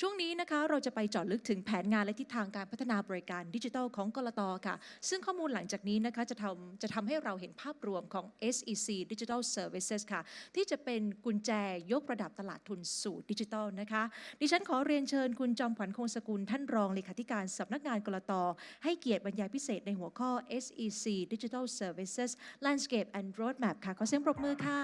ช่วงนี้นะคะเราจะไปเจาะลึกถึงแผนงานและทิศทางการพัฒนาบริการดิจิทัลของกลตค่ะ ซึ่งข้อมูลหลังจากนี้นะคะจะทำจะทำให้เราเห็นภาพรวมของ SEC Digital Services ค่ะ ที่จะเป็นกุญแจยกระดับตลาดทุนสู่ดิจิทัลนะคะ ดิฉันขอเรียนเชิญคุณจอมขวัญคงสกุลท่านรองเลขาธิการสำนักงานกลตให้เกียรติบรรยายพิเศษในหัวข้อ SEC Digital Services Landscape and Roadmap ค่ะขอเสียงปรบมือค่ะ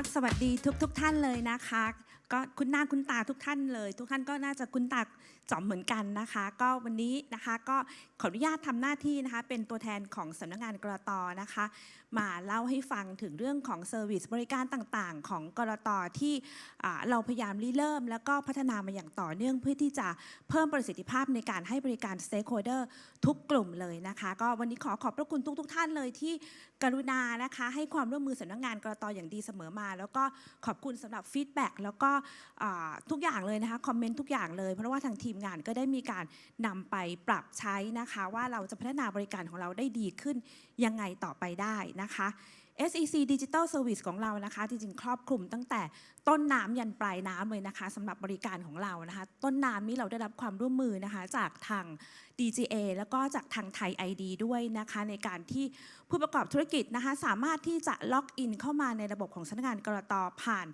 ก็สวัสดีทุกทุกๆท่านเลยนะคะ ก็คุณหน้าคุณตาทุกท่านเลย ทุกท่านก็น่าจะคุณตา จอมเหมือนกันนะคะ ก็วันนี้นะคะก็ขออนุญาตทำหน้าที่นะคะ เป็นตัวแทนของสำนักงานกรตนะคะ มาเล่าให้ฟังถึงเรื่องของเซอร์วิสบริการต่างๆ ของกรตที่เราพยายามริเริ่ม แล้วก็พัฒนามาอย่างต่อเนื่องเพื่อที่จะเพิ่มประสิทธิภาพในการให้บริการ Stakeholder ทุกกลุ่มเลยนะคะ ก็วันนี้ขอขอบพระคุณทุกๆท่านเลยที่กรุณานะคะ ให้ความร่วมมือสำนักงานกรตอย่างดีเสมอมา แล้วก็ขอบคุณสำหรับฟีดแบ็กแล้วก็ทุกอย่างเลยนะคะคอมเมนต์ทุกอย่างเลยเพราะว่าทางทีมงานก็ได้มีการนำไปปรับใช้นะคะ ว่าเราจะพัฒนาบริการของเราได้ดีขึ้นยังไงต่อไปได้นะคะ SEC Digital Service ของเรานะคะ จริงๆ ครอบคลุมตั้งแต่ ต้นน้ำยันปลายน้ำเลยนะคะสำหรับบริการของเรานะคะ ต้นน้ำนี้เราได้รับความร่วมมือนะคะจากทาง DGA แล้วก็จากทางไทย ID ด้วยนะคะ ในการที่ผู้ประกอบธุรกิจนะคะ สามารถที่จะล็อกอินเข้ามาในระบบของสำนักงานกรตผ่าน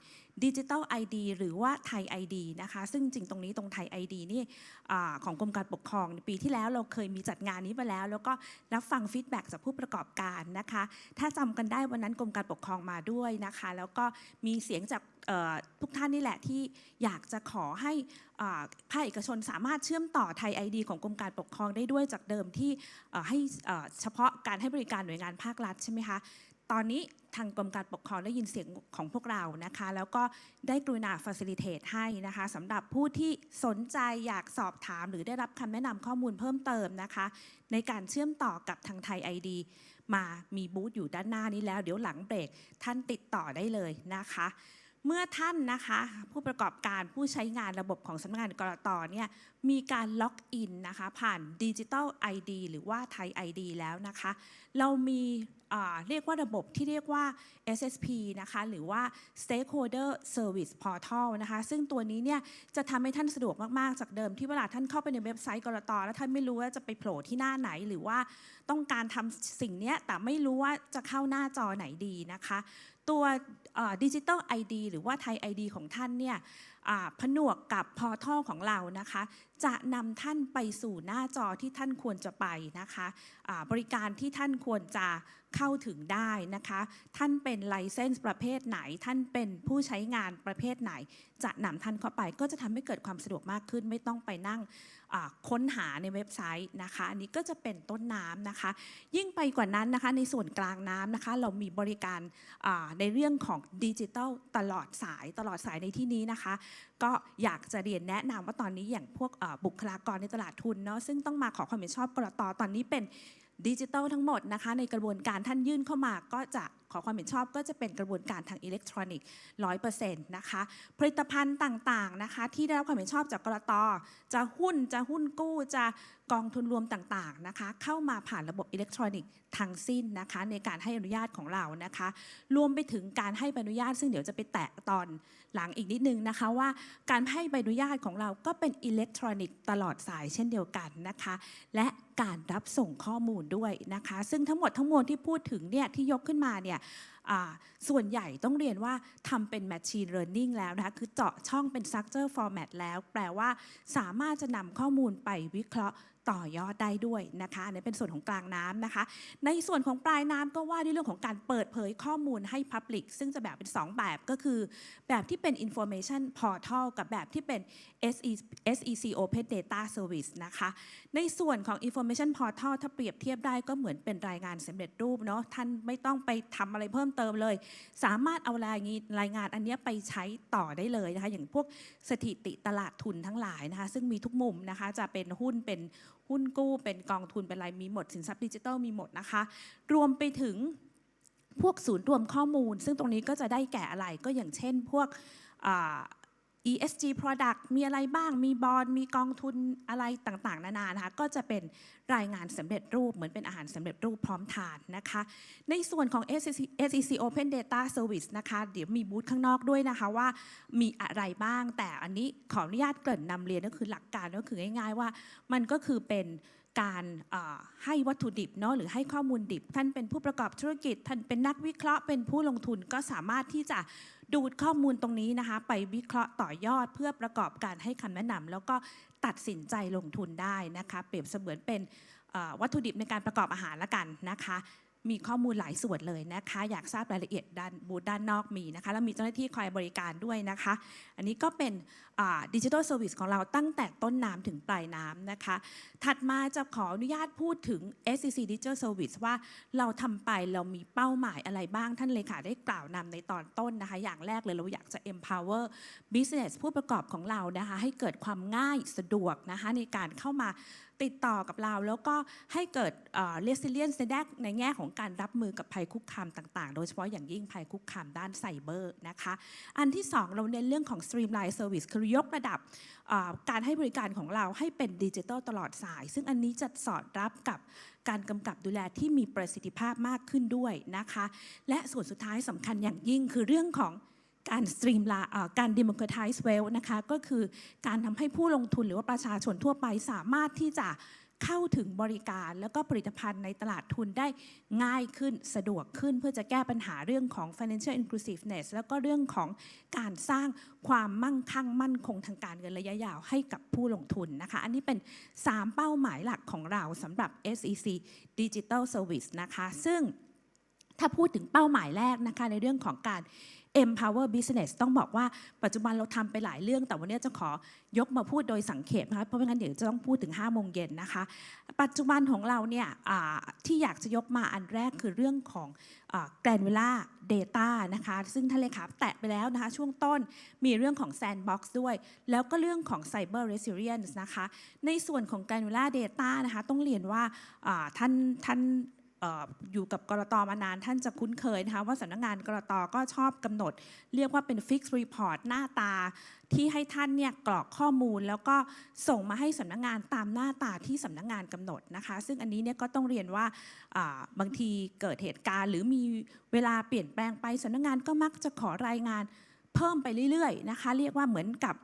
ดิจิ t a ล ID หรือว่าไทย ID นะคะ ซึ่งจริงตรงนี้ตรงไทย ID นี่ของกรมการปกครองปีที่แล้วเราเคยมีจัดงานนี้ไปแล้ว แล้วก็รับฟังฟีดแบ็กจากผู้ประกอบการนะคะ ถ้าจำกันได้วันนั้นกรมการปกครองมาด้วยนะคะ แล้วก็มีเสียงจาก ทุกท่านนี่แหละที่อยากจะขอให้ภาคเอกชนสามารถเชื่อมต่อไทย ID ของกรมการปกครองได้ด้วยจากเดิมที่ให้เฉพาะการให้บริการหน่วยงานภาครัฐใช่ไหมคะตอนนี้ทางกรมการปกครองได้ยินเสียงของพวกเรานะคะ แล้วก็ได้กรุณา facilitate ให้นะคะสำหรับผู้ที่สนใจอยากสอบถามหรือได้รับคำแนะนำข้อมูลเพิ่มเติมนะคะ ในการเชื่อมต่อกับทางไทย ID มามีบูธอยู่ด้านหน้านี้แล้ว เดี๋ยวหลังเบรกท่านติดต่อได้เลยนะคะ เมื่อท่านนะคะผู้ประกอบการผู้ใช้งานระบบของสำนักงานกรตเนี่ยมีการล็อกอินนะคะผ่านดิจิ t a ล ID หรือว่าไทย ID แล้วนะคะ เรามีเรียกว่าระบบที่เรียกว่า SSP นะคะหรือว่า Stakeholder Service Portal นะคะซึ่งตัวนี้เนี่ยจะทำให้ท่านสะดวกมาก ๆ จากเดิมที่เวลาท่านเข้าไปในเว็บไซต์กรตแล้วท่านไม่รู้ว่าจะไปโผล่ที่หน้าไหน หรือว่าต้องการทำสิ่งนี้แต่ไม่รู้ว่าจะเข้าหน้าจอไหนดีนะคะ ตัว ดิจิ t a ล ID หรือว่าไทย ID ของท่านเนี่ยผนวกกับพอร์ทัลของเรานะคะ จะนำท่านไปสู่หน้าจอที่ท่านควรจะไปนะคะอ่าบริการที่ท่านควรจะเข้าถึงได้นะคะ ท่านเป็นไลเซนส์ประเภทไหน ท่านเป็นผู้ใช้งานประเภทไหน จะนำท่านเข้าไปก็จะทำให้เกิดความสะดวกมากขึ้น ไม่ต้องไปนั่งค้นหาในเว็บไซต์นะคะ อันนี้ก็จะเป็นต้นน้ำนะคะ ยิ่งไปกว่านั้นนะคะในส่วนกลางน้ำนะคะ เรามีบริการในเรื่องของดิจิทัลตลอดสายตลอดสายในที่นี้นะคะ ก็อยากจะเรียนแนะนำว่าตอนนี้อย่างพวกบุคลากรในตลาดทุนเนาะซึ่งต้องมาขอความเห็นชอบกรตตอนนี้เป็น ดิจิทัลทั้งหมดนะคะในกระบวนการท่านยื่นเข้ามาก็จะขอความเห็นชอบก็จะเป็นกระบวนการทางอิเล็กทรอนิกส์ร้อยเปอร์เซ็นต์นะคะผลิตภัณฑ์ต่างๆนะคะที่ได้รับความเห็นชอบจากกรตจะหุ้นจะหุ้นกู้จะกองทุนรวมต่างๆนะคะเข้ามาผ่านระบบอิเล็กทรอนิกส์ทั้งสิ้นนะคะในการให้อนุญาตของเรานะคะ รวมไปถึงการให้ใบอนุญาตซึ่งเดี๋ยวจะไปแตะตอน หลังอีกนิดนึงนะคะว่าการให้ใบอนุญาตของเราก็เป็นอิเล็กทรอนิกส์ตลอดสายเช่นเดียวกันนะคะ และการรับส่งข้อมูลด้วยนะคะ ซึ่งทั้งหมดทั้งมวลที่พูดถึงเนี่ยที่ยกขึ้นมาเนี่ยส่วนใหญ่ต้องเรียนว่าทำเป็น Machine Learning แล้วนะคะ คือเจาะช่องเป็น Structure Format แล้ว แปลว่าสามารถจะนำข้อมูลไปวิเคราะห์ ต่อยอดได้ด้วยนะคะอันนี้เป็นส่วนของกลางน้ำนะคะ ในส่วนของปลายน้ำก็ว่าด้วยเรื่องของการเปิดเผยข้อมูลให้ Public ซึ่งจะแบ่งเป็น 2 แบบก็คือ แบบที่เป็น Information Portal กับแบบที่เป็น SEC Open Data Service นะคะ ในส่วนของ Information Portal ถ้าเปรียบเทียบได้ก็เหมือนเป็นรายงานสำเร็จรูปเนาะท่านไม่ต้องไปทำอะไรเพิ่มเติมเลย สามารถเอารายงานรายงานอันนี้ไปใช้ต่อได้เลยนะคะ อย่างพวกสถิติตลาดทุนทั้งหลายนะคะ ซึ่งมีทุกมุมนะคะจะเป็นหุ้นเป็น หุ้นกู้เป็นกองทุนเป็นอะไรมีหมดสินทรัพย์ดิจิทัลมีหมดนะคะ รวมไปถึงพวกศูนย์รวมข้อมูล ซึ่งตรงนี้ก็จะได้แก่อะไรก็อย่างเช่นพวก ESG product มีอะไรบ้าง มีบอลมีกองทุนอะไรต่างๆ นานานะคะ ก็จะเป็นรายงานสำเร็จรูปเหมือนเป็นอาหารสำเร็จรูปพร้อมทานนะคะ ในส่วนของ SEC, SEC Open Data Service นะคะ เดี๋ยวมีบูธข้างนอกด้วยนะคะว่ามีอะไรบ้าง แต่อันนี้ขออนุญาตเกริ่นนำเรียนก็คือหลักการก็คือง่ายๆว่ามันก็คือเป็น การให้วัตถุดิบเนาะหรือให้ข้อมูลดิบ ท่านเป็นผู้ประกอบธุรกิจ ท่านเป็นนักวิเคราะห์เป็นผู้ลงทุนก็สามารถที่จะดูดข้อมูลตรงนี้นะคะ ไปวิเคราะห์ต่อยอดเพื่อประกอบการให้คำแนะนำแล้วก็ตัดสินใจลงทุนได้นะคะ เปรียบเสมือนเป็นวัตถุดิบในการประกอบอาหารละกันนะคะ มีข้อมูลหลายส่วนเลยนะคะ อยากทราบรายละเอียดด้านบูธด้านนอกมีนะคะ แล้วมีเจ้าหน้าที่คอยบริการด้วยนะคะ อันนี้ก็เป็นดิจิทัลเซอร์วิสของเราตั้งแต่ต้นน้ำถึงปลายน้ำนะคะ ถัดมาจะขออนุญาตพูดถึง SCC Digital Service ว่าเราทำไปเรามีเป้าหมายอะไรบ้างท่านเลขาได้กล่าวนำในตอนต้นนะคะ อย่างแรกเลยเราอยากจะ empower business ผู้ประกอบของเรานะคะ ให้เกิดความง่ายสะดวกนะคะในการเข้ามา ติดต่อกับเราแล้วก็ให้เกิดเอ่อ resilience ในแง่ในแง่ของการรับมือกับภัยคุกคามต่างๆ โดยเฉพาะอย่างยิ่งภัยคุกคามด้านไซเบอร์นะคะ อันที่ 2 เราเน้นเรื่องของ streamline service คือยกระดับการให้บริการของเราให้เป็นดิจิทัลตลอดสาย ซึ่งอันนี้จะสอดรับกับการกำกับดูแลที่มีประสิทธิภาพมากขึ้นด้วยนะคะ และส่วนสุดท้ายสำคัญอย่างยิ่งคือเรื่องของ การสตรีมลาการ democratize wealth นะคะก็คือการทำให้ผู้ลงทุนหรือว่าประชาชนทั่วไปสามารถที่จะเข้าถึงบริการแล้วก็ผลิตภัณฑ์ในตลาดทุนได้ง่ายขึ้นสะดวกขึ้นเพื่อจะแก้ปัญหาเรื่องของ financial inclusiveness แล้วก็เรื่องของการสร้างความมั่งคั่งมั่นคงทางการเงินระยะยาวให้กับผู้ลงทุนนะคะ อันนี้เป็น 3 เป้าหมายหลักของเราสำหรับ SEC Digital Service นะคะ ซึ่งถ้าพูดถึงเป้าหมายแรกนะคะในเรื่องของการ empower business ต้องบอกว่าปัจจุบันเราทำไปหลายเรื่อง แต่วันนี้จะขอยกมาพูดโดยสังเขปนะคะเพราะไม่งั้นเดี๋ยวจะต้องพูดถึง5โมงเย็นนะคะ ปัจจุบันของเราเนี่ยที่อยากจะยกมาอันแรกคือเรื่องของ granular data นะคะ ซึ่งท่านเลขาแตะไปแล้วนะคะ ช่วงต้นมีเรื่องของ sandbox ด้วย แล้วก็เรื่องของ cyber resilience นะคะ ในส่วนของ granular data นะคะ ต้องเรียนว่าท่านท่าน อยู่กับกรตมานานท่านจะคุ้นเคยนะคะว่าสำนักงานกรตก็ชอบกำหนด เรียกว่าเป็น fixed report หน้าตา ที่ให้ท่านเนี่ยกรอกข้อมูล แล้วก็ส่งมาให้สำนักงานตามหน้าตาที่สำนักงานกำหนดนะคะ ซึ่งอันนี้เนี่ยก็ต้องเรียนว่าบางทีเกิดเหตุการณ์ หรือมีเวลาเปลี่ยนแปลงไปสำนักงานก็มักจะขอรายงานเพิ่มไปเรื่อยๆนะคะเรียกว่าเหมือนกับ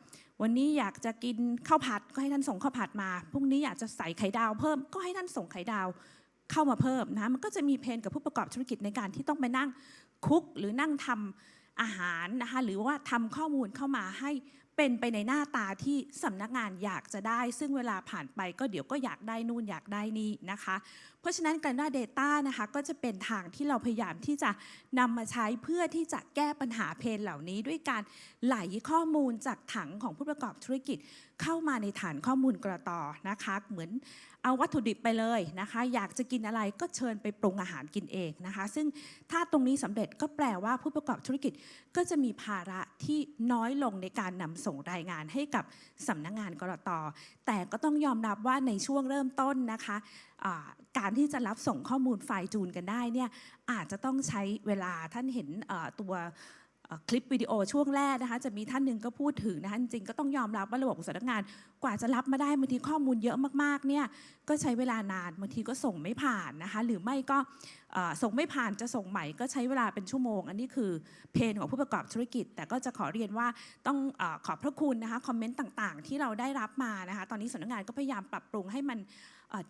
วันนี้อยากจะกินข้าวผัดก็ให้ท่านส่งข้าวผัดมาพรุ่งนี้อยากจะใส่ไข่ดาวเพิ่มก็ให้ท่านส่งไข่ดาว เข้ามาเพิ่มนะมันก็จะมีเพนกับผู้ประกอบธุรกิจในการที่ต้องไปนั่งคุกหรือนั่งทำอาหารนะคะหรือว่าทำข้อมูลเข้ามาให้เป็นไปในหน้าตาที่สำนักงานอยากจะได้ ซึ่งเวลาผ่านไปก็เดี๋ยวก็อยากได้นู่นอยากได้นี่นะคะ เพราะฉะนั้นการด้ Data นะคะก็จะเป็นทางที่เราพยายามที่จะนำมาใช้เพื่อที่จะแก้ปัญหาเพนเหล่านี้ ด้วยการไหลข้อมูลจากถังของผู้ประกอบธุรกิจเข้ามาในฐานข้อมูลกระตอนะคะ เหมือน เอาวัตถุดิบไปเลยนะคะ อยากจะกินอะไรก็เชิญไปปรุงอาหารกินเองนะคะ ซึ่งถ้าตรงนี้สำเร็จก็แปลว่าผู้ประกอบธุรกิจก็จะมีภาระที่น้อยลงในการนำส่งรายงานให้กับสำนักงานกรตแต่ก็ต้องยอมรับว่าในช่วงเริ่มต้นนะคะการที่จะรับส่งข้อมูลไฟล์จูนกันได้เนี่ยอาจจะต้องใช้เวลาท่านเห็นตัว คลิปวิดีโอช่วงแรกนะคะจะมีท่านหนึ่งก็พูดถึงนะคะจริงก็ต้องยอมรับว่าระบบของสำนักงานกว่าจะรับมาได้บางทีข้อมูลเยอะมากๆเนี่ยก็ใช้เวลานานบางทีก็ส่งไม่ผ่านนะคะหรือไม่ก็ส่งไม่ผ่านจะส่งใหม่ก็ใช้เวลาเป็นชั่วโมง อันนี้คือเพนของผู้ประกอบธุรกิจ แต่ก็จะขอเรียนว่าต้องอขอบพระคุณนะคะคอมเมนต์ต่างๆ ที่เราได้รับมานะคะตอนนี้สำนักงานก็พยายามปรับปรุงให้มัน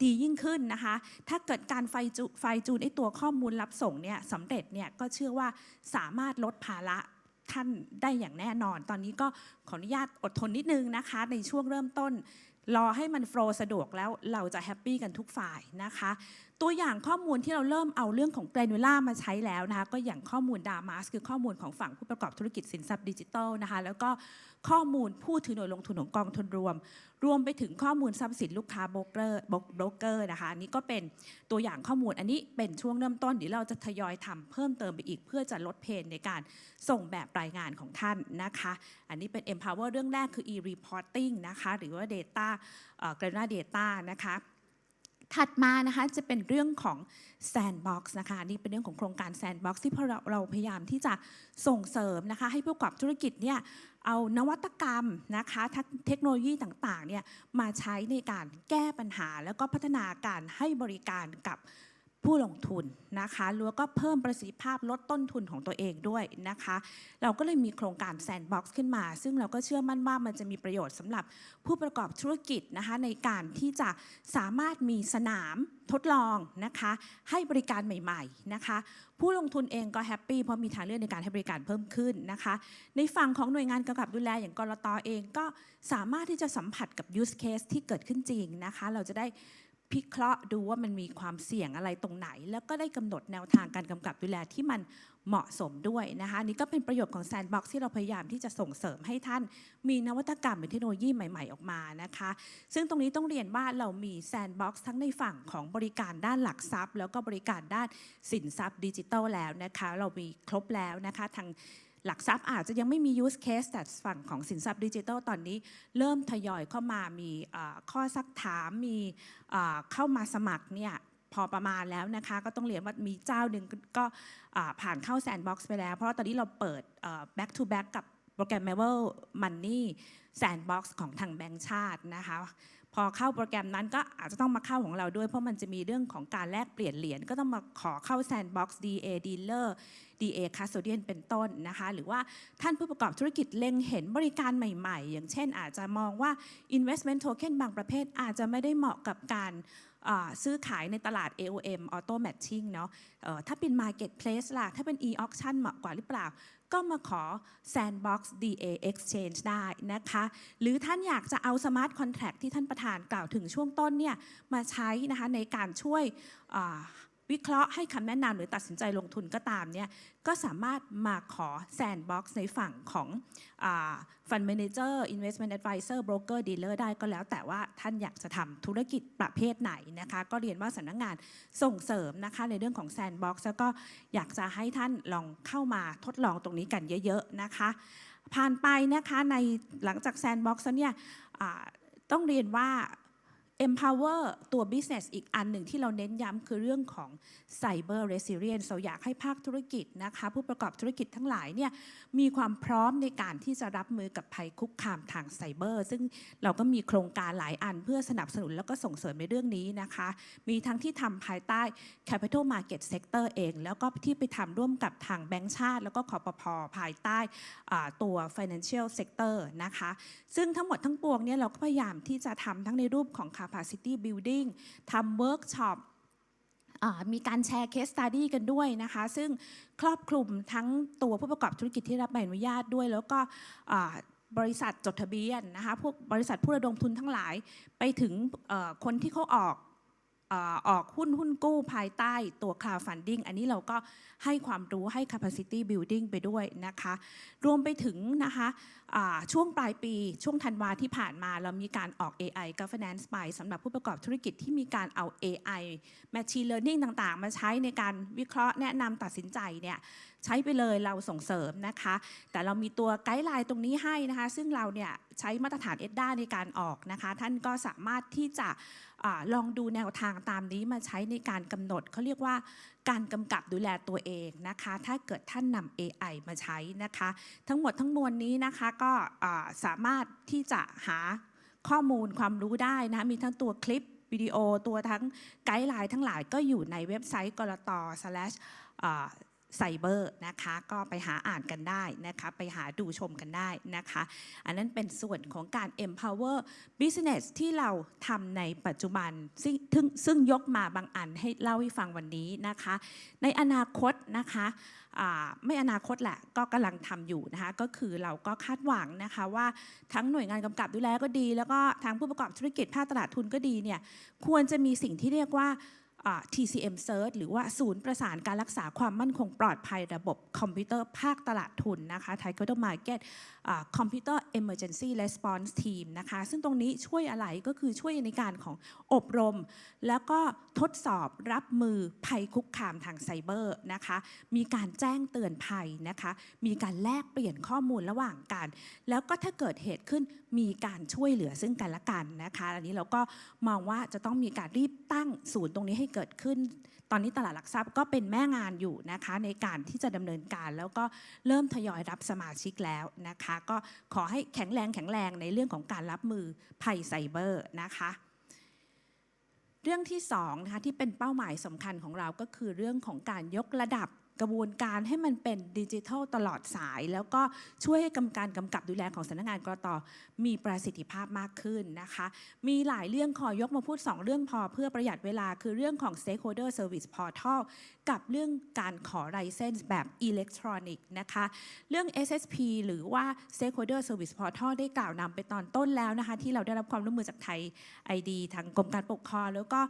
ดียิ่งขึ้นนะคะ ถ้าเกิดการไฟจูไฟจูนไอตัวข้อมูลรับส่งเนี่ยสำเร็จเนี่ยก็เชื่อว่าสามารถลดภาระ ท่านได้อย่างแน่นอน ตอนนี้ก็ขออนุญาตอดทนนิดนึงนะคะ ในช่วงเริ่มต้น รอให้มันโฟล์สะดวกแล้วเราจะแฮปปี้กันทุกฝ่ายนะคะ ตัวอย่างข้อมูลที่เราเริ่มเอาเรื่องของ Granular มาใช้แล้วนะคะก็อย่างข้อมูล Damas คือข้อมูลของฝั่งผู้ประกอบธุรกิจสินทรัพย์ดิจิทัลนะคะแล้วก็ข้อมูลผู้ถือหน่วยลงทุนของกองทุนรวม รวมไปถึงข้อมูลทรัพย์สินลูกค้าโบรกเกอร์โบรกเกอร์นะคะอันนี้ก็เป็นตัวอย่างข้อมูลอันนี้เป็นช่วงเริ่มต้นเดี๋ยวเราจะทยอยทำเพิ่มเติมไปอีก เพื่อจะลดเพนในการส่งแบบรายงานของท่านนะคะ อันนี้เป็น empower เรื่องแรกคือ e-reporting นะคะหรือว่า data เอ่อ granular data นะคะ ถัดมานะคะจะเป็นเรื่องของ Sandbox นะคะนี่เป็นเรื่องของโครงการ Sandbox ที่พวกเราเราพยายามที่จะส่งเสริมนะคะ ให้ผู้ประกอบธุรกิจเนี่ยเอานวัตกรรมนะคะทเทคโนโลยีต่างๆเนี่ยมาใช้ในการแก้ปัญหา แล้วก็พัฒนาการให้บริการกับ ผู้ลงทุนนะคะแล้วก็เพิ่มประสิทธิภาพลดต้นทุนของตัวเองด้วยนะคะ เราก็เลยมีโครงการ Sandbox ขึ้นมา ซึ่งเราก็เชื่อมั่นว่ามันจะมีประโยชน์สำหรับผู้ประกอบธุรกิจนะคะในการที่จะสามารถมีสนามทดลองนะคะให้บริการใหม่ๆนะคะผู้ลงทุนเองก็แฮปปี้เพราะมีทางเลือกในการให้บริการเพิ่มขึ้นนะคะในฝั่งของหน่วยงานกำกับดูแลอย่างกรตอเองก็สามารถที่จะสัมผัสกับ use case ที่เกิดขึ้นจริงนะคะเราจะได้ พิเคราะห์ดูว่ามันมีความเสี่ยงอะไรตรงไหน แล้วก็ได้กำหนดแนวทางการกำกับดูแลที่มันเหมาะสมด้วยนะคะนี่ก็เป็นประโยชน์ของ Sandbox ที่เราพยายามที่จะส่งเสริมให้ท่านมีนวัตกรรมหรือเทคโนโลยีใหม่ ๆ ออกมานะคะ ซึ่งตรงนี้ต้องเรียนว่าเรามี Sandbox ทั้งในฝั่งของบริการด้านหลักทรัพย์ แล้วก็บริการด้านสินทรัพย์ดิจิทัลแล้วนะคะ เรามีครบแล้วนะคะทาง หลักทรัพย์อาจจะยังไม่มี use case แต่ฝั่งของสินทรัพย์ดิจิทัลตอนนี้ เริ่มทยอยเข้ามามีข้อซักถามมีเข้ามาสมัครเนี่ยพอประมาณแล้วนะคะ ก็ต้องเรียนว่ามีเจ้าหนึ่งก็ผ่านเข้า Sandbox ไปแล้ว เพราะตอนนี้เราเปิด back to back กับโปรแกรม Marvel Money Sandbox ของทางแบงก์ชาตินะคะ พอเข้าโปรแกรมนั้นก็อาจจะต้องมาเข้าของเราด้วย เพราะมันจะมีเรื่องของการแลกเปลี่ยนเหรียญก็ต้องมาขอเข้า Sandbox DA Dealer DA Custodian เป็นต้นนะคะ หรือว่าท่านผู้ประกอบธุรกิจเล็งเห็นบริการใหม่ๆ อย่างเช่นอาจจะมองว่า Investment Token บางประเภทอาจจะไม่ได้เหมาะกับการซื้อขายในตลาด AOM Auto Matching เนาะเอ่อถ้าเป็น Marketplace ล่ะ ถ้าเป็น e-auction เหมาะกว่าหรือเปล่า ก็มาขอ Sandbox DA Exchange ได้นะคะ หรือท่านอยากจะเอาสมาร์ทคอนแท็กที่ท่านประธานกล่าวถึงช่วงต้นเนี่ยมาใช้นะคะในการช่วย วิเคราะห์ให้คำแนะนำหรือตัดสินใจลงทุนก็ตามเนี่ยก็สามารถมาขอ Sandbox ในฝั่งของอ่า Fund Manager Investment Advisor Broker Dealer ได้ก็แล้ว แต่ว่าท่านอยากจะทำธุรกิจประเภทไหนนะคะก็เรียนว่าสำนักงานส่งเสริมนะคะในเรื่องของ Sandbox แล้วก็อยากจะให้ท่านลองเข้ามาทดลองตรงนี้กันเยอะๆนะคะผ่านไปนะคะในหลังจาก Sandbox แล้วเนี่ยต้องเรียนว่า empower ตัว business อีกอันหนึ่งที่เราเน้นย้ำคือเรื่องของ cyber resilience เราอยากให้ภาคธุรกิจนะคะผู้ประกอบธุรกิจทั้งหลายเนี่ยมีความพร้อมในการที่จะรับมือกับภัยคุกคามทางไซเบอร์ซึ่งเราก็มีโครงการหลายอันเพื่อสนับสนุนแล้วก็ส่งเสริมในเรื่องนี้นะคะ มีทั้งที่ทำภายใต้ capital market sector เอง แล้วก็ที่ไปทำร่วมกับทางแบงก์ชาติ แล้วก็คอปพภายใต้ตัว financial sector นะคะ ซึ่งทั้งหมดทั้งปวงเนี่ยเราก็พยายามที่จะทำทั้งในรูปของ capacity building ทำเวิร์กช็อปมีการแชร์เคสตัดดี้กันด้วยนะคะ ซึ่งครอบคลุมทั้งตัวผู้ประกอบธุรกิจที่รับใบอนุญาตด้วย แล้วก็บริษัทจดทะเบียนนะคะพวกบริษัทผู้ระดมทุนทั้งหลายไปถึงคนที่เขาออก ออกหุ้นหุ้นกู้ภายใต้ตัว cloud funding อันนี้เราก็ให้ความรู้ให้ capacity building ไปด้วยนะคะ รวมไปถึงนะคะช่วงปลายปีช่วงธันวาที่ผ่านมาเรามีการออก AI governance ไปสำหรับผู้ประกอบธุรกิจที่มีการเอา AI machine learning ต่างๆ มาใช้ในการวิเคราะห์แนะนำตัดสินใจเนี่ย ใช้ไปเลยเราส่งเสริมนะคะ แต่เรามีตัวไกด์ไลน์ตรงนี้ให้นะคะ ซึ่งเราเนี่ยใช้มาตรฐานเอ็ดด้าในการออกนะคะ ท่านก็สามารถที่จะอลองดูแนวทางตามนี้มาใช้ในการกำหนดเขาเรียกว่าการกำกับดูแลตัวเองนะคะ ถ้าเกิดท่านนำ AI มาใช้นะคะ ทั้งหมดทั้งมวลนี้นะคะก็สามารถที่จะหาข้อมูลความรู้ได้นะคะมีทั้งตัวคลิปวิดีโอตัวทั้งไกด์ไลน์ทั้งหลายก็อยู่ในเว็บไซต์กรต slash ไซเบอร์นะคะก็ไปหาอ่านกันได้นะคะไปหาดูชมกันได้นะคะ อันนั้นเป็นส่วนของการ empower business ที่เราทำในปัจจุบัน ซึ่งซึ่งยกมาบางอันให้เล่าให้ฟังวันนี้นะคะ ในอนาคตนะคะไม่อนาคตแหละก็กำลังทำอยู่นะคะก็คือเราก็คาดหวังนะคะว่าทั้งหน่วยงานกำกับดูแลก็ดี แล้วก็ทางผู้ประกอบธุรกิจภาคตลาดทุนก็ดีเนี่ยควรจะมีสิ่งที่เรียกว่า TCM Search หรือว่าศูนย์ประสานการรักษาความมั่นคงปลอดภัยระบบคอมพิวเตอร์ภาคตลาดทุนนะคะ Thai Capital Market คอมพิวเตอร์ Emergency Response Team นะคะ ซึ่งตรงนี้ช่วยอะไรก็คือช่วยในการของอบรม แล้วก็ทดสอบรับมือภัยคุกคามทางไซเบอร์นะคะ มีการแจ้งเตือนภัยนะคะ มีการแลกเปลี่ยนข้อมูลระหว่างกัน แล้วก็ถ้าเกิดเหตุขึ้นมีการช่วยเหลือซึ่งกันและกันนะคะ อันนี้เราก็มองว่าจะต้องมีการรีบตั้งศูนย์ตรงนี้ให้เกิดขึ้น ตอนนี้ตลาดหลักทรัพย์ก็เป็นแม่งานอยู่นะคะในการที่จะดำเนินการ แล้วก็เริ่มทยอยรับสมาชิกแล้วนะคะ ก็ขอให้แข็งแรงแข็งแรงในเรื่องของการรับมือภัยไซเบอร์นะคะเรื่องที่สองนะคะที่เป็นเป้าหมายสำคัญของเราก็คือเรื่องของการยกระดับ กระบวนการให้มันเป็นดิจิทัลตลอดสาย แล้วก็ช่วยให้กำการกำกับดูแลของสำนักงานกรตมีประสิทธิภาพมากขึ้นนะคะ มีหลายเรื่องขอยกมาพูด 2 เรื่องพอเพื่อประหยัดเวลาคือเรื่องของ Stakeholder Service Portal กับเรื่องการขอไลเซนส์แบบอิเล็กทรอนิกส์นะคะเรื่อง SSP หรือว่า Stakeholder Service Portal ได้กล่าวนำไปตอนต้นแล้วนะคะ ที่เราได้รับความร่วมมือจากไทย ID ทางกรมการปกครองแล้วก็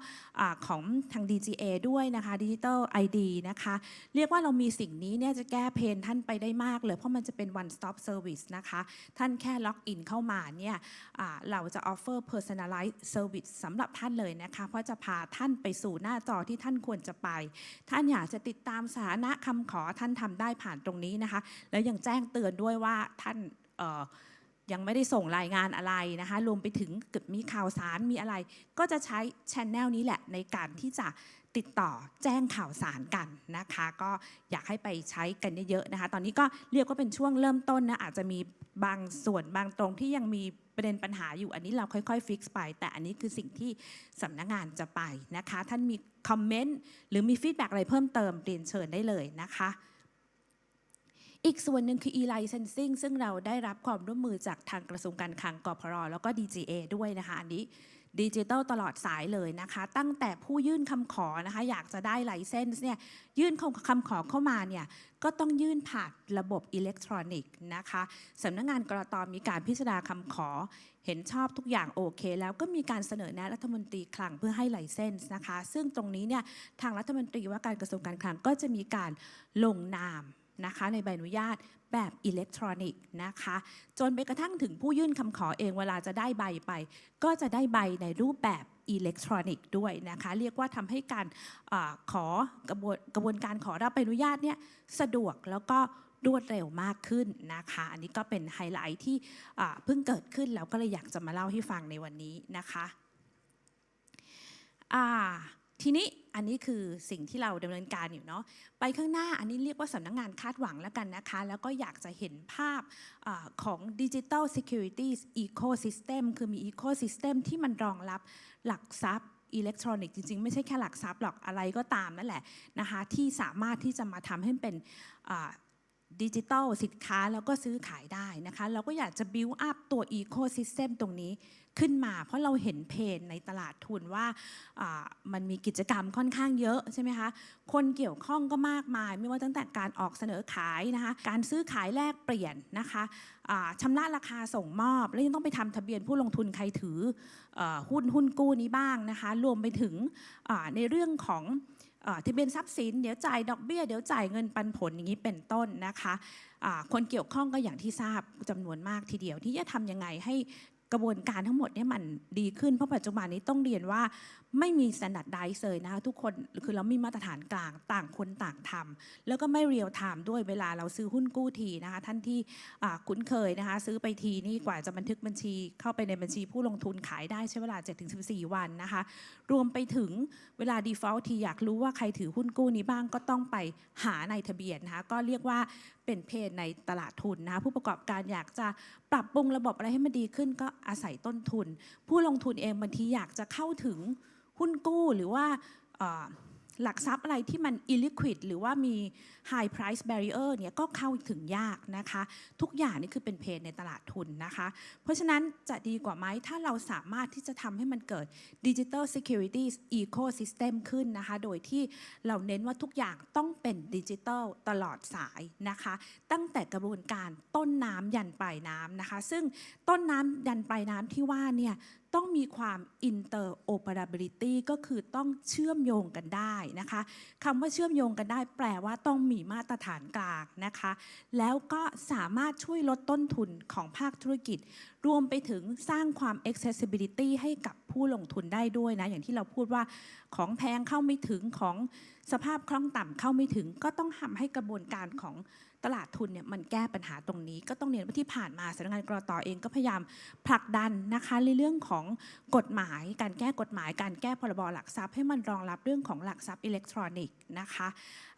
อของทาง DGA ด้วยนะคะ Digital ID นะคะ เรียกว่าเรามีสิ่งนี้เนี่ยจะแก้เพนท่านไปได้มากเลย เพราะมันจะเป็น one stop service นะคะ ท่านแค่ล็อกอินเข้ามาเนี่ยเราจะ offer personalized service สำหรับท่านเลยนะคะ เพราะจะพาท่านไปสู่หน้าจอที่ท่านควรจะไป ท่านอยากจะติดตามสถานะคำขอท่านทำได้ผ่านตรงนี้นะคะ แล้วยังแจ้งเตือนด้วยว่าท่านยังไม่ได้ส่งรายงานอะไรนะคะ รวมไปถึงเกิดมีข่าวสารมีอะไร ก็จะใช้ช n แนลนี้แหละในการที่จะ ติดต่อแจ้งข่าวสารกันนะคะ ก็อยากให้ไปใช้กันเยอะๆนะคะ ตอนนี้ก็เรียกว่าเป็นช่วงเริ่มต้นนะอาจจะมีบางส่วนบางตรงที่ยังมีประเด็นปัญหาอยู่อันนี้เราค่อยๆฟิกซ์ไป แต่อันนี้คือสิ่งที่สำนักงานจะไปนะคะ ท่านมีคอมเมนต์หรือมีฟีดแบ็กอะไรเพิ่มเติมเรียนเชิญได้เลยนะคะอีกส่วนหนึ่งคือ e-licensing ซึ่งเราได้รับความร่วมมือจากทางกระทรวงการคลังกพรแล้วก็ DGA ด้วยนะคะ อันนี้ ดิจิตอลตลอดสายเลยนะคะ ตั้งแต่ผู้ยื่นคำขอนะคะอยากจะได้ไลเซนส์เนี่ยยื่นคำขอเข้ามาเนี่ยก็ต้องยื่นผ่านระบบอิเล็กทรอนิกส์นะคะสำนักงานกรตมีการพิจารณาคำขอ เห็นชอบทุกอย่างโอเค แล้วก็มีการเสนอแนะรัฐมนตรีคลังเพื่อให้ไลเซนส์นะคะ ซึ่งตรงนี้เนี่ยทางรัฐมนตรีว่าการกระทรวงการคลังก็จะมีการลงนามนะคะในใบอนุญาต แบบอิเล็กทรอนิกส์นะคะ จนไปกระทั่งถึงผู้ยื่นคำขอเองเวลาจะได้ใบไป ก็จะได้ใบในรูปแบบอิเล็กทรอนิกส์ด้วยนะคะ เรียกว่าทำให้การอขอกระบวนกระบวนการขอรับใบอนุญาตเนี่ยสะดวกแล้วก็รวดเร็วมากขึ้นนะคะ อันนี้ก็เป็นไฮไลท์ที่เพิ่งเกิดขึ้นแล้วก็เลยอยากจะมาเล่าให้ฟังในวันนี้นะคะอ่า ทีนี้อันนี้คือสิ่งที่เราดำเนินการอยู่เนาะไปข้างหน้าอันนี้เรียกว่าสำนักงานคาดหวังแล้วกันนะคะ แล้วก็อยากจะเห็นภาพอของ Digital Securities Ecosystem คือมี Ecosystem ที่มันรองรับหลักทรัพย์อิเล็กทรอนิกส์จริงๆ ไม่ใช่แค่หลักทรัพย์หรอกอะไรก็ตามนั่นแหละนะคะที่สามารถที่จะมาทำให้เป็น ดิจิทัลสินค้าแล้วก็ซื้อขายได้นะคะ เราก็อยากจะ build up ตัว Ecosystem ตรงนี้ขึ้นมา เพราะเราเห็นเพนในตลาดทุนว่ามันมีกิจกรรมค่อนข้างเยอะใช่ไหมคะ คนเกี่ยวข้องก็มากมาย ไม่ว่าตั้งแต่การออกเสนอขายนะคะ การซื้อขายแลกเปลี่ยนนะคะชำระราคาส่งมอบ แล้วยังต้องไปทำทะเบียนผู้ลงทุนใครถืออหุ้นหุ้นกู้นี้บ้างนะคะ รวมไปถึงในเรื่องของ ทะเบียนทรัพย์สิน เดี๋ยวจ่ายดอกเบี้ย เดี๋ยวจ่ายเงินปันผลอย่างนี้เป็นต้นนะคะคนเกี่ยวข้องก็อย่างที่ทราบจำนวนมากทีเดียวที่จะทำยังไงให้ กระบวนการทั้งหมดเนี่ยมันดีขึ้น เพราะปัจจุบันนี้ต้องเรียนว่าไม่มีสแตนดาร์ดไดเลยนะคะทุกคนคือเรามีมาตรฐานกลางต่างคนต่างทำแล้วก็ไม่เรียลไทม์ด้วยเวลาเราซื้อหุ้นกู้ทีนะคะท่านที่คุ้นเคยนะคะซื้อไปทีนี่กว่าจะบันทึกบัญชี เข้าไปในบัญชีผู้ลงทุนขายได้ใช้เวลา 7-14 วันนะคะรวมไปถึงเวลา default ทีอยากรู้ว่าใครถือหุ้นกู้นี้บ้างก็ต้องไปหาในทะเบียนนะคะก็เรียกว่า เป็นเพศในตลาดทุนนะคะผู้ประกอบการอยากจะปรับปรุงระบบอะไรให้มันดีขึ้นก็อาศัยต้นทุน ผู้ลงทุนเองบางทีอยากจะเข้าถึงหุ้นกู้หรือว่า หลักทรัพย์อะไรที่มัน illiquid หรือว่ามี high price barrier เนี่ยก็เข้าถึงยากนะคะ ทุกอย่างนี่คือเป็นเพนในตลาดทุนนะคะ เพราะฉะนั้นจะดีกว่าไหมถ้าเราสามารถที่จะทำให้มันเกิด Digital Securities Ecosystem ขึ้นนะคะ โดยที่เราเน้นว่าทุกอย่างต้องเป็นดิจิทัลตลอดสายนะคะ ตั้งแต่กระบวนการต้นน้ำยันปลายน้ำนะคะ ซึ่งต้นน้ำยันปลายน้ำที่ว่าเนี่ย ต้องมีความ interoperability ก็คือต้องเชื่อมโยงกันได้นะคะคำว่าเชื่อมโยงกันได้ แปลว่าต้องมีมาตรฐานกลางนะคะ แล้วก็สามารถช่วยลดต้นทุนของภาคธุรกิจ รวมไปถึงสร้างความ accessibility ให้กับผู้ลงทุนได้ด้วยนะ อย่างที่เราพูดว่าของแพงเข้าไม่ถึงของสภาพคล่องต่ำเข้าไม่ถึง ก็ต้องทำให้กระบวนการของ ตลาดทุนเนี่ยมันแก้ปัญหาตรงนี้ ก็ต้องเรียนว่าที่ผ่านมาสำนักงานกรตอเองก็พยายามผลักดันนะคะในเรื่องของกฎหมาย การแก้กฎหมาย การแก้พรบหลักทรัพย์ ให้มันรองรับเรื่องของหลักทรัพย์อิเล็กทรอนิกส์นะคะ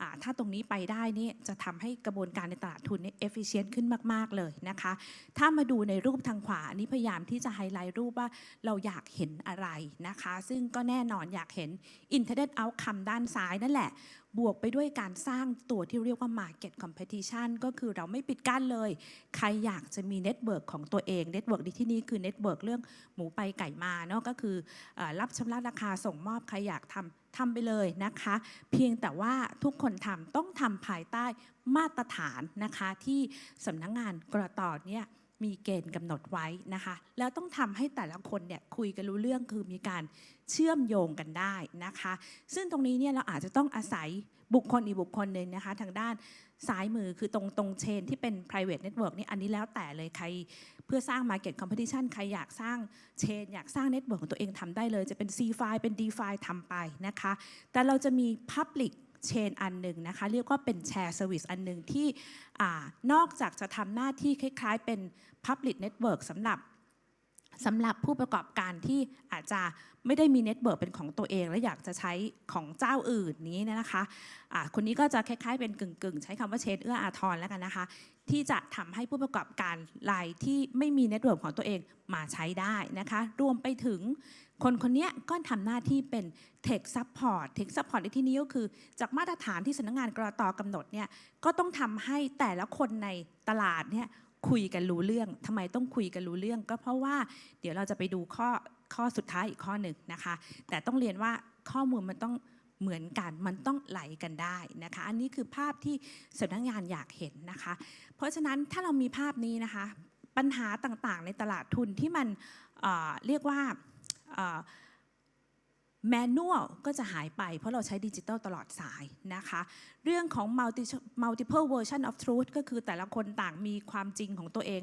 อ่าถ้าตรงนี้ไปได้นี่จะทำให้กระบวนการในตลาดทุนนี่เอฟฟิเชนต์ขึ้นมาก ๆ เลยนะคะ ถ้ามาดูในรูปทางขวาอันนี้พยายามที่จะไฮไลท์รูปว่าเราอยากเห็นอะไรนะคะ ซึ่งก็แน่นอนอยากเห็น Internet Outcome ด้านซ้ายนั่นแหละ บวกไปด้วยการสร้างตัวที่เรียกว่า Market Competition ก็คือเราไม่ปิดกั้นเลย ใครอยากจะมีเน็ตเวิร์กของตัวเองเน็ตเวิร์กในที่นี้คือเน็ตเวิร์กเรื่องหมูไปไก่มาเนาะก็คืออรับชำระราคาส่งมอบใครอยากทำทำไปเลยนะคะ เพียงแต่ว่าทุกคนทำต้องทำภายใต้มาตรฐานนะคะ ที่สำนักงงานกรตเนี่ย มีเกณฑ์กำหนดไว้นะคะ แล้วต้องทำให้แต่ละคนเนี่ยคุยกันรู้เรื่องคือมีการเชื่อมโยงกันได้นะคะ ซึ่งตรงนี้เนี่ยเราอาจจะต้องอาศัยบุคคลอีกบุคคลหนึ่งนะคะ ทางด้านซ้ายมือคือตรงตรงเชนที่เป็น private network นี่อันนี้แล้วแต่เลยใครเพื่อสร้าง market competition ใครอยากสร้างเชนอยากสร้าง network ของตัวเองทำได้เลย จะเป็น C file เป็น D file ทำไปนะคะ แต่เราจะมี public chain อันหนึ่งนะคะ เรียกว่าเป็น share service อันหนึ่งที่อนอกจากจะทำหน้าที่คล้าย ๆ เป็น public network สำหรับสำหรับผู้ประกอบการที่อาจจะไม่ได้มีเน็ตเวิร์กเป็นของตัวเอง และอยากจะใช้ของเจ้าอื่นนี้นะคะอ่าคนนี้ก็จะคล้ายๆเป็นกึ่งๆ ใช้คำว่าเชนเอื้ออาทรแล้วกันนะคะ ที่จะทำให้ผู้ประกอบการรายที่ไม่มีเน็ตเวิร์กของตัวเองมาใช้ได้นะคะ รวมไปถึง คนคนนี้ก็ทำหน้าที่เป็น Tech Support Tech Support ในที่นี้ก็คือ จากมาตรฐานที่สำนักงานกรตกำหนดเนี่ยก็ต้องทำให้แต่ละคนในตลาดเนี่ยคุยกันรู้เรื่องทำไมต้องคุยกันรู้เรื่อง ก็เพราะว่าเดี๋ยวเราจะไปดูข้อข้อสุดท้ายอีกข้อหนึ่งนะคะ แต่ต้องเรียนว่าข้อมูลมันต้องเหมือนกันมันต้องไหลกันได้นะคะ อันนี้คือภาพที่สำนักงานอยากเห็นนะคะ เพราะฉะนั้นถ้าเรามีภาพนี้นะคะ ปัญหาต่างๆ ในตลาดทุนที่มันเเรียกว่า แมนนวลก็จะหายไปเพราะเราใช้ดิจิทัลตลอดสายนะคะ เรื่องของ multi multiple version of truth ก็คือแต่ละคนต่างมีความจริงของตัวเอง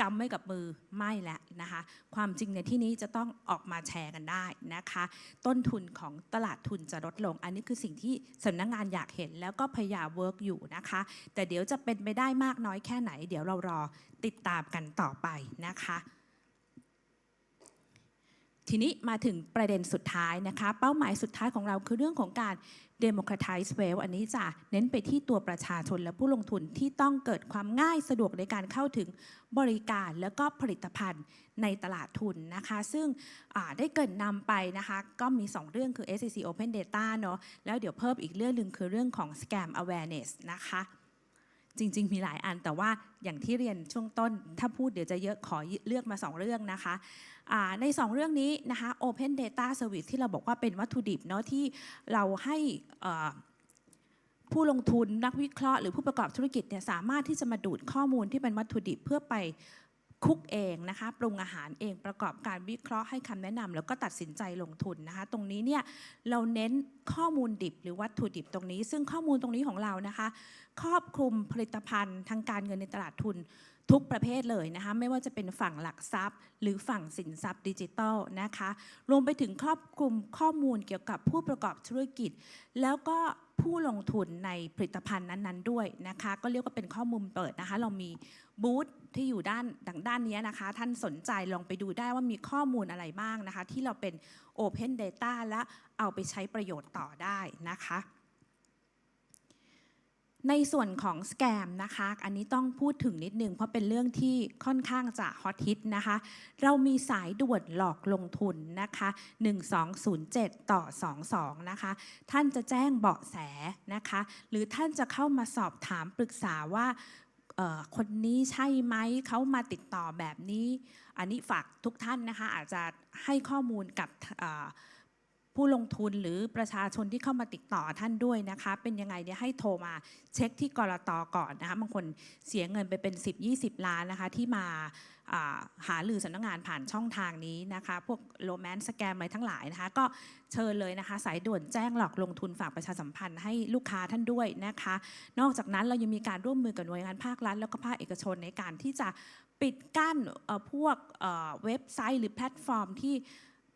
กำไว้กับมือไม่แล้วนะคะ ความจริงในที่นี้จะต้องออกมาแชร์กันได้นะคะ ต้นทุนของตลาดทุนจะลดลง อันนี้คือสิ่งที่สำนักงงานอยากเห็นแล้วก็พยายามเวิร์กอยู่นะคะ แต่เดี๋ยวจะเป็นไปได้มากน้อยแค่ไหน เดี๋ยวเรารอติดตามกันต่อไปนะคะ ทีนี้มาถึงประเด็นสุดท้ายนะคะ เป้าหมายสุดท้ายของเราคือเรื่องของการ democratize wealth อันนี้จะเน้นไปที่ตัวประชาชนและผู้ลงทุนที่ต้องเกิดความง่ายสะดวกในการเข้าถึงบริการแล้วก็ผลิตภัณฑ์ในตลาดทุนนะคะ ซึ่งได้เกรินนำไปนะคะ ก็มี 2 เรื่องคือ SEC Open Data เนาะแล้วเดี๋ยวเพิ่มอีกเรื่องหนึ่งคือเรื่องของ scam awareness นะคะ จริง ๆ มีหลายอันแต่ว่าอย่างที่เรียนช่วงต้น ถ้าพูดเดี๋ยวจะเยอะขอเลือกมา 2 เรื่องนะคะใน 2 เรื่องนี้นะคะ Open Data Service ที่เราบอกว่าเป็นวัตถุดิบเนาะที่เราให้ผู้ลงทุนนักวิเคราะห์หรือผู้ประกอบธุรกิจเนี่ยสามารถที่จะมาดูดข้อมูลที่เป็นวัตถุดิบเพื่อไป คุกเองนะคะปรุงอาหารเองประกอบการวิเคราะห์ให้คำแนะนำแล้วก็ตัดสินใจลงทุนนะคะ ตรงนี้เนี่ยเราเน้นข้อมูลดิบหรือวัตถุดิบตรงนี้ ซึ่งข้อมูลตรงนี้ของเรานะคะ ครอบคลุมผลิตภัณฑ์ทางการเงินในตลาดทุน ทุกประเภทเลยนะคะไม่ว่าจะเป็นฝั่งหลักทรัพย์ หรือฝั่งสินทรัพย์ดิจิทัลนะคะรวมไปถึงครอบคลุมข้อมูลเกี่ยวกับผู้ประกอบธุรกิจ แล้วก็ผู้ลงทุนในผลิตภัณฑ์นั้นๆด้วยนะคะก็เรียกว่าเป็นข้อมูลเปิดนะคะเรามีบูธที่อยู่ด้านดังด้านนี้นะคะ ท่านสนใจลองไปดูได้ว่ามีข้อมูลอะไรบ้างนะคะ ที่เราเป็น Open Data และเอาไปใช้ประโยชน์ต่อได้นะคะ ในส่วนของสแกมนะคะ อันนี้ต้องพูดถึงนิดนึงเพราะเป็นเรื่องที่ค่อนข้างจะฮอตฮิตนะคะ เรามีสายด่วนหลอกลงทุนนะคะ 1207 ต่อ 22 นะคะ ท่านจะแจ้งเบาะแสนะคะ หรือท่านจะเข้ามาสอบถามปรึกษาว่าคนนี้ใช่ไหมเขามาติดต่อแบบนี้ อันนี้ฝากทุกท่านนะคะ อาจจะให้ข้อมูลกับ ผู้ลงทุนหรือประชาชนที่เข้ามาติดต่อท่านด้วยนะคะ เป็นยังไงเนี่ยให้โทรมาเช็คที่กรตก่อนนะคะบางคนเสียเงินไปเป็น 10-20 ล้านนะคะที่มาอ่าหาลือสำนักงงานผ่านช่องทางนี้นะคะ พวกโรแมนต์สแกมอะไรทั้งหลายนะคะ ก็เชิญเลยนะคะ สายด่วนแจ้งหลอกลงทุนฝากประชาสัมพันธ์ให้ลูกค้าท่านด้วยนะคะ นอกจากนั้นเรายังมีการร่วมมือกับหน่วยงานภาครัฐแล้วก็ภาคเอกชนในการที่จะปิดกั้นพวกเว็บไซต์หรือแพลตฟอร์มที่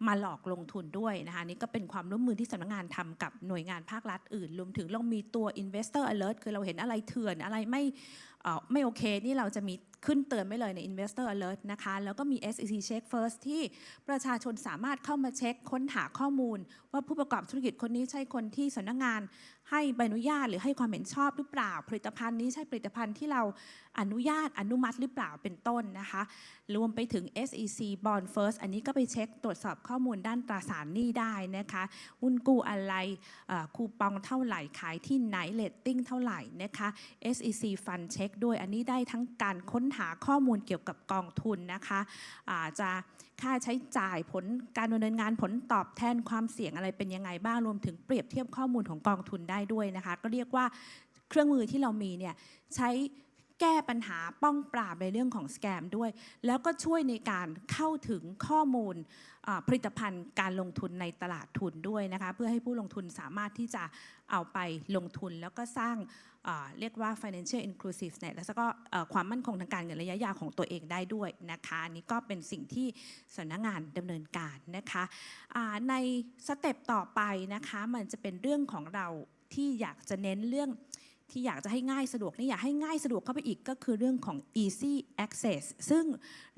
มาหลอกลงทุนด้วยนะคะนี่ก็เป็นความร่วมมือที่สำนักงานทำกับหน่วยงานภาครัฐอื่น รวมถึงเรามีตัว investor alert คือเราเห็นอะไรเถื่อนอะไรไม่ไม่โอเคนี่เราจะมีขึ้นเตือนไว้เลยใน investor alert นะคะ แล้วก็มี SEC check first ที่ประชาชนสามารถเข้ามาเช็คค้นหาข้อมูล ว่าผู้ประกอบธุรกิจคนนี้ใช่คนที่สำนักงาน ให้ใบอนุญาตหรือให้ความเห็นชอบหรือเปล่า ผลิตภัณฑ์นี้ใช่ผลิตภัณฑ์ที่เราอนุญาตอนุมัติหรือเปล่าเป็นต้นนะคะ รวมไปถึง SEC Bond First อันนี้ก็ไปเช็คตรวจสอบข้อมูลด้านตราสารหนี้ได้นะคะหุ้นกู้อะไรคูปองเท่าไหร่ขายที่ไหนเลตติ้งเท่าไหร่นะคะ SEC Fund Check ด้วยอันนี้ได้ทั้งการค้นหาข้อมูลเกี่ยวกับกองทุนนะคะอาจะค่าใช้จ่ายผลการดำเนินงานผลตอบแทนความเสี่ยงอะไรเป็นยังไงบ้างรวมถึงเปรียบเทียบข้อมูลของกองทุนได้ด้วยนะคะ ก็เรียกว่าเครื่องมือที่เรามีเนี่ยใช้แก้ปัญหาป้องปราบในเรื่องของสแกมด้วย แล้วก็ช่วยในการเข้าถึงข้อมูลผลิตภัณฑ์การลงทุนในตลาดทุนด้วยนะคะ เพื่อให้ผู้ลงทุนสามารถที่จะเอาไปลงทุนแล้วก็สร้างเรียกว่า financial inclusiveness แล้วก็ความมั่นคงทางการเงินระยะยาวของตัวเองได้ด้วยนะคะอันนี้ก็เป็นสิ่งที่สำนักงานดำเนินการนะคะในสเต็ปต่อไปนะคะมันจะเป็นเรื่องของเรา ที่อยากจะเน้นเรื่องที่อยากจะให้ง่ายสะดวกนี่อยากให้ง่ายสะดวกเข้าไปอีกก็คือเรื่องของ easy access ซึ่ง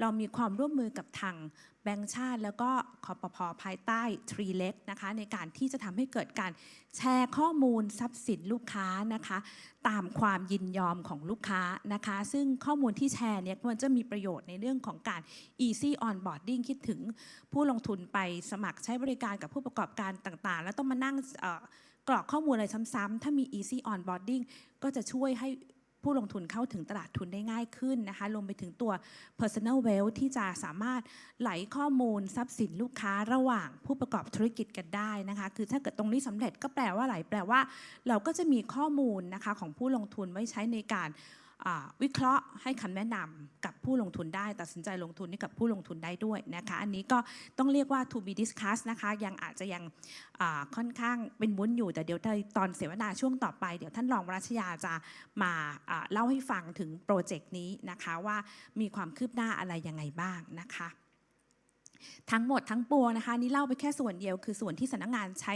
เรามีความร่วมมือกับทางแบงก์ชาติ แล้วก็คอปพอภายใต้ t r e e l e x นะคะ ในการที่จะทำให้เกิดการแชร์ข้อมูลทรัพย์สินลูกค้านะคะ ตามความยินยอมของลูกค้านะคะ ซึ่งข้อมูลที่แชร์เนี่ยมันจะมีประโยชน์ในเรื่องของการ easy onboarding คิดถึงผู้ลงทุนไปสมัครใช้บริการกับผู้ประกอบการต่างๆ แล้วต้องมานั่ง กรอกข้อมูลอะไรซ้ำๆถ้ามี easy onboarding ก็จะช่วยให้ผู้ลงทุนเข้าถึงตลาดทุนได้ง่ายขึ้นนะคะรวมไปถึงตัว personal wealth ที่จะสามารถไหลข้อมูลทรัพย์สินลูกค้าระหว่างผู้ประกอบธุรกิจกันได้นะคะ คือถ้าเกิดตรงนี้สำเร็จก็แปลว่าอะไรแปลว่า เราก็จะมีข้อมูลนะคะของผู้ลงทุนไว้ใช้ในการ วิเคราะห์ให้คำแนะนำกับผู้ลงทุนได้ ตัดสินใจลงทุนให้กับผู้ลงทุนได้ด้วยนะคะอันนี้ก็ต้องเรียกว่า to be discussed นะคะยังอาจจะยังค่อนข้างเป็นวุ้นอยู่ แต่เดี๋ยวตอนเสวนาช่วงต่อไปเดี๋ยวท่านรองรัชยาจะมาอ่าเล่าให้ฟังถึงโปรเจกต์นี้นะคะว่ามีความคืบหน้าอะไรยังไงบ้างนะคะทั้งหมดทั้งปวงนะคะนี่เล่าไปแค่ส่วนเดียว คือส่วนที่สำนักงานใช้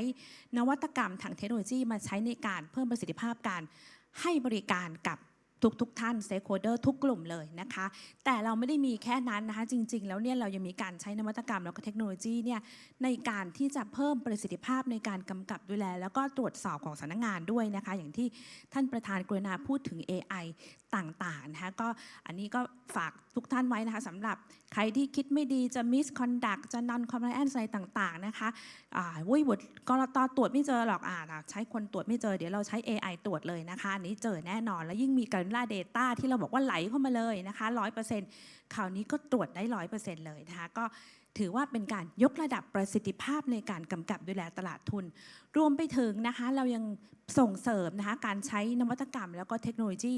นวัตกรรมทางเทคโนโลยีมาใช้ในการเพิ่มประสิทธิภาพการให้บริการกับ ทุกทุกท่าน stakeholder ทุกกลุ่มเลยนะคะ แต่เราไม่ได้มีแค่นั้นนะคะ จริง ๆ แล้วเนี่ยเรายังมีการใช้นวัตกรรมแล้วก็เทคโนโลยีเนี่ยในการที่จะเพิ่มประสิทธิภาพในการกำกับดูแล แล้วก็ตรวจสอบของสำนักงานด้วยนะคะ อย่างที่ท่านประธานกรุณาพูดถึง AI ต่างๆนะคะก็อันนี้ก็ฝากทุกท่านไว้นะคะสำหรับใครที่คิดไม่ดีจะ misconduct จะ non compliance อะไรต่างๆนะคะอ่าวุ้ยบุตรกรตตรวจไม่เจอหรอกอ่าใช้คนตรวจไม่เจอเดี๋ยวเราใช้ AI ตรวจเลยนะคะอันนี้เจอแน่นอนแล้วยิ่งมีการล่า Data ที่เราบอกว่าไหลเข้ามาเลยนะคะ100%คราวนี้ก็ตรวจได้ 100%เลยนะคะก็ถือว่าเป็นการยกระดับประสิทธิภาพในการกำกับดูแลตลาดทุน รวมไปถึงนะคะเรายังส่งเสริมนะคะการใช้นวัตกรรม แล้วก็เทคโนโลยี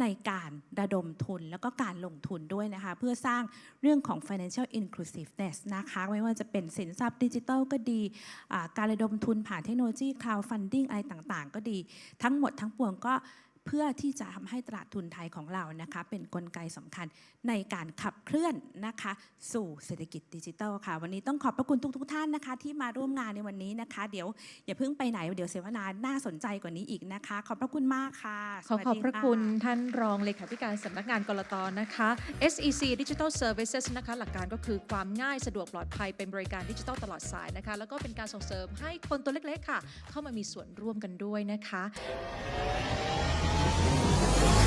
ในการระดมทุน แล้วก็การลงทุนด้วยนะคะ เพื่อสร้างเรื่องของ financial inclusiveness นะคะไม่ว่าจะเป็นสินทรัพย์ดิจิทัลก็ดี การระดมทุนผ่านเทคโนโลยี crowdfunding อะไรต่างๆ ก็ดี ทั้งหมดทั้งปวงก็ เพื่อที่จะทำให้ตลาดทุนไทยของเรานะคะเป็นนกลไกสำคัญในการขับเคลื่อนนะคะ สู่เศรษฐกิจดิจิทัลค่ะ วันนี้ต้องขอบพระคุณทุกๆท่านนะคะ ที่มาร่วมงานในวันนี้นะคะ เดี๋ยวอย่าเพิ่งไปไหนเดี๋ยวเสวนาน่าสนใจกว่านี้อีกนะคะ ขอบพระคุณมากค่ะขอขอบพระสวัสดีคุณท่านรองเลขาธิการสำนักงานกรตนะคะ SEC Digital Services นะคะหลักการก็คือความง่ายสะดวกปลอดภัยเป็นบริการดิจิทัลตลอดสายนะคะ แล้วก็เป็นการส่งเสริมให้คนตัวเล็กๆค่ะ เข้ามามีส่วนร่วมกันด้วยนะคะ